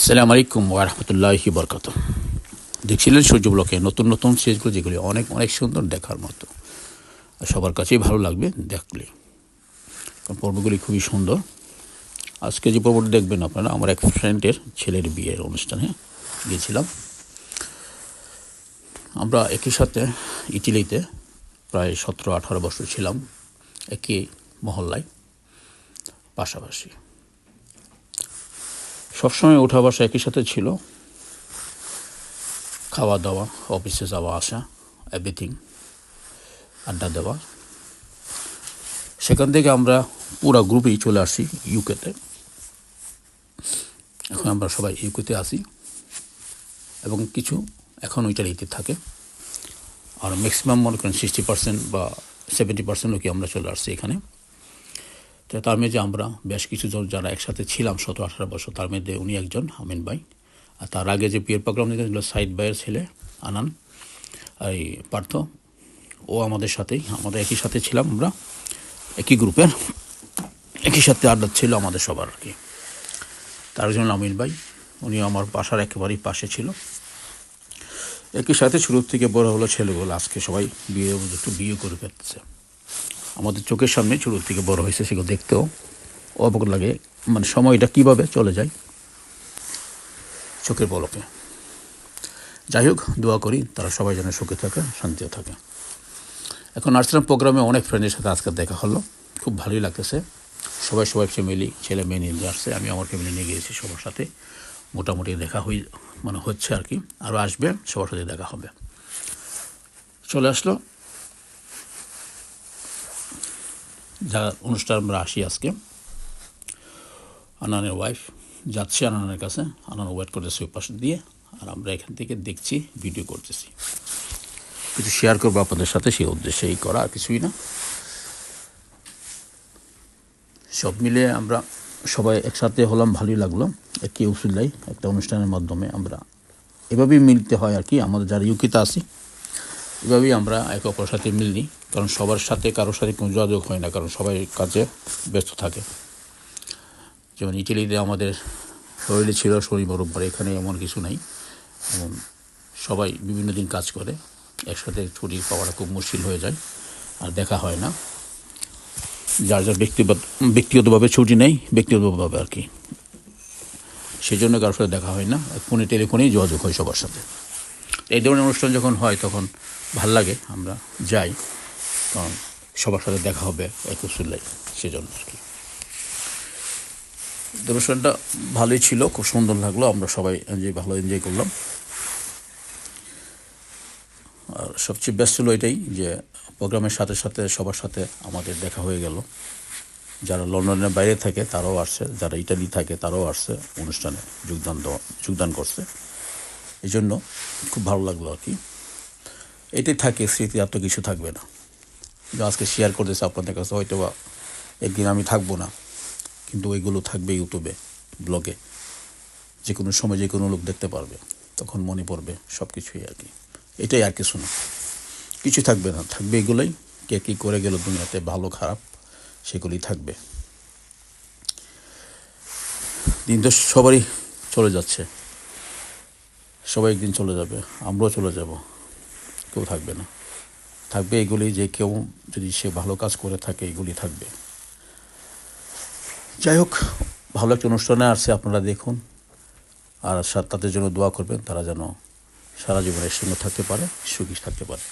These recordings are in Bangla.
আসসালামু আলাইকুম ওরহমতুল্লাহি বরকত দেখছিলেন সূর্য ব্লকে নতুন নতুন সিরিজগুলো যেগুলি অনেক অনেক সুন্দর দেখার মতো। আর সবার কাছেই ভালো লাগবে দেখলে। কারণ পর্বগুলি খুবই সুন্দর। আজকে যে পর্বটি দেখবেন আপনারা, আমার এক ফ্রেন্ডের ছেলের বিয়ের অনুষ্ঠানে গিয়েছিলাম। আমরা একই সাথে ইটালিতে প্রায় সতেরো আঠারো বছর ছিলাম, একই মহল্লায়, পাশাপাশি। সবসময় ওঠা বসা একই সাথে ছিল। খাওয়া দাওয়া, অফিসে যাওয়া, আসা এভরিথিং আড্ডা দেওয়া। সেখান থেকে আমরা পুরা গ্রুপেই চলে আসি ইউকেতে এখন আমরা সবাই ইউকেতে আসি এবং কিছু এখন ইটালিতে থাকে। আর ম্যাক্সিমাম মনে করেন সিক্সটি পার্সেন্ট বা সেভেন্টি পার্সেন্ট লোকই আমরা চলে আসছি এখানে। তার মধ্যে আমরা, বেশ কিছু জন যারা একসাথে ছিলাম সতেরো আঠারো বছর, তার মধ্যে উনি একজন, আমিন ভাই। আর তার আগে যে বিয়ের প্রোগ্রাম নিয়েছিল সাইদ ভাইয়ের ছেলে, আনান এই পার্থ, ও আমাদের সাথেই, আমাদের একই সাথে ছিলাম আমরা, একই গ্রুপের, একই সাথে আড্ডা ছিল আমাদের সবার আর কি। তার জন্য আমিন ভাই, উনি আমার বাসার একেবারেই পাশে ছিল। একই সাথে শুরুর থেকে বড় হলো ছেলেগুলো, আজকে সবাই বিয়ে একটু বিয়ে করে ফেলতেছে আমাদের চোখের সামনে ছোটোর থেকে বড় হয়েছে সেগুলো দেখতেও অবাক লাগে। মানে সময়টা কীভাবে চলে যায় চোখের পলকে। যাই হোক, দোয়া করি তারা সবাই যেন সুখে থাকে শান্তিও থাকে। এখন আসলাম প্রোগ্রামে অনেক ফ্রেন্ডের সাথে আজকে দেখা হলো। খুব ভালোই লাগতেছে। সবাই সবাই ফ্যামিলি ছেলে মেয়ে নিয়ে আসছে। আমি আমার ফ্যামিলি নিয়ে গিয়েছি, সবার সাথে মোটামুটি দেখা হই মানে হচ্ছে আর কি। আরও আসবে, সবার সাথে দেখা হবে। চলে আসলো। যা অনুষ্ঠান আমরা আসি আজকে, আনানের ওয়াইফ যাচ্ছে আনানের কাছে। আনান ওয়েট করতেছে ওই দিয়ে, আর আমরা এখান থেকে দেখছি ভিডিও করতেছি। কিছু শেয়ার করব আপনাদের সাথে, সেই উদ্দেশ্যেই করা, আর কিছুই না। সব মিলে আমরা সবাই একসাথে হলাম, ভালোই লাগল। একই উসুল্লাই একটা অনুষ্ঠানের মাধ্যমে আমরা এভাবেই মিলতে হয় আর কি। আমাদের যারা ইউকিতে আছি এভাবেই আমরা একে অপরের সাথে মিলনি কারণ সবার সাথে কারোর সাথে কোনো যোগাযোগ হয় না, কারণ সবাই কাজে ব্যস্ত থাকে। যেমন ইটালিতে আমাদের শরীরে ছিল শনিবার রোববার, এখানে এমন কিছু নাই। এবং সবাই বিভিন্ন দিন কাজ করে, একসাথে ছুটি পাওয়াটা খুব মুশকিল হয়ে যায় আর দেখা হয় না। যার যার ব্যক্তিগত, ব্যক্তিগতভাবে ছুটি নেই, ব্যক্তিগতভাবে আর কি। সেই জন্য কারোর সাথে দেখা হয় না, ফোনে, টেলিফোনেই যোগাযোগ হয় সবার সাথে। এই ধরনের অনুষ্ঠান যখন হয়, তখন ভালো লাগে, আমরা যাই। কারণ সবার সাথে দেখা হবে এক উসুল্লাই সেজন্য আর কি। অনুষ্ঠানটা ভালোই ছিল, খুব সুন্দর লাগল, আমরা সবাই এনজয়, ভালো এনজয় করলাম। আর সবচেয়ে ব্যস্ত ছিল এটাই যে, প্রোগ্রামের সাথে সাথে, সবার সাথে আমাদের দেখা হয়ে গেল। যারা লন্ডনের বাইরে থাকে, তারাও আসছে, যারা ইটালি থাকে, তারাও আসছে, অনুষ্ঠানে যোগদান যোগদান করছে। এই জন্য খুব ভালো লাগল আর কি। এটাই থাকে, স্মৃতি আর তো কিছু থাকবে না। যে আজকে শেয়ার করতেছে আপনাদের কাছে হয়তো বা একদিন আমি থাকব না। কিন্তু ওইগুলো থাকবে ইউটিউবে, ব্লগে। যে কোনো সময় যে কোনো লোক দেখতে পারবে, তখন মনে পড়বে সব কিছুই আর কি। এটাই আর কিছু না। কিছু থাকবে না। থাকবে এগুলোই। কে কী করে গেল দুনিয়াতে, ভালো খারাপ, সেগুলি থাকবে। দিন তো সবারই চলে যাচ্ছে। সবাই একদিন চলে যাবে, আমরাও চলে যাব, কেউ থাকবে না। থাকবে এগুলি যে কেউ যদি সে ভালো কাজ করে থাকে, এগুলি থাকবে। যাই হোক, ভালো একটা অনুষ্ঠানে আসছে, আপনারা দেখুন। আর তাদের জন্য দোয়া করবেন, তারা যেন সারা জীবনের সঙ্গে থাকতে পারে, সুখী থাকতে পারে।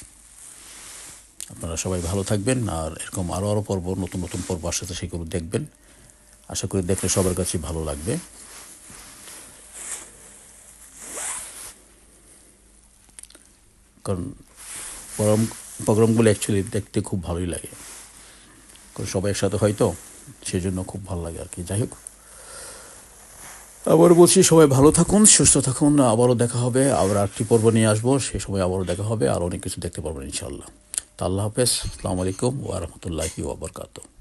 আপনারা সবাই ভালো থাকবেন, আর এরকম আরও আরও পর্ব, নতুন নতুন পর্ব আসতে সেগুলো দেখবেন। আশা করি দেখলে সবার কাছে ভালো লাগবে। কারণ প্রোগ্রাম, প্রোগ্রামগুলো অ্যাকচুয়ালি দেখতে খুব ভালোই লাগে। কারণ সবাই একসাথে হয় তো সেই জন্য খুব ভালো লাগে আর কি। যাই হোক। আবার বলছি, সবাই ভালো থাকুন, সুস্থ থাকুন। আবারও দেখা হবে, আবার আরেকটি পর্ব নিয়ে আসব। সেই সময় আবারও দেখা হবে, আর অনেক কিছু দেখতে পারবেন ইনশাল্লাহ তা আল্লাহ হাফেজ। আসসালামু আলাইকুম ওয়া রাহমাতুল্লাহি ওয়া বারাকাতুহু।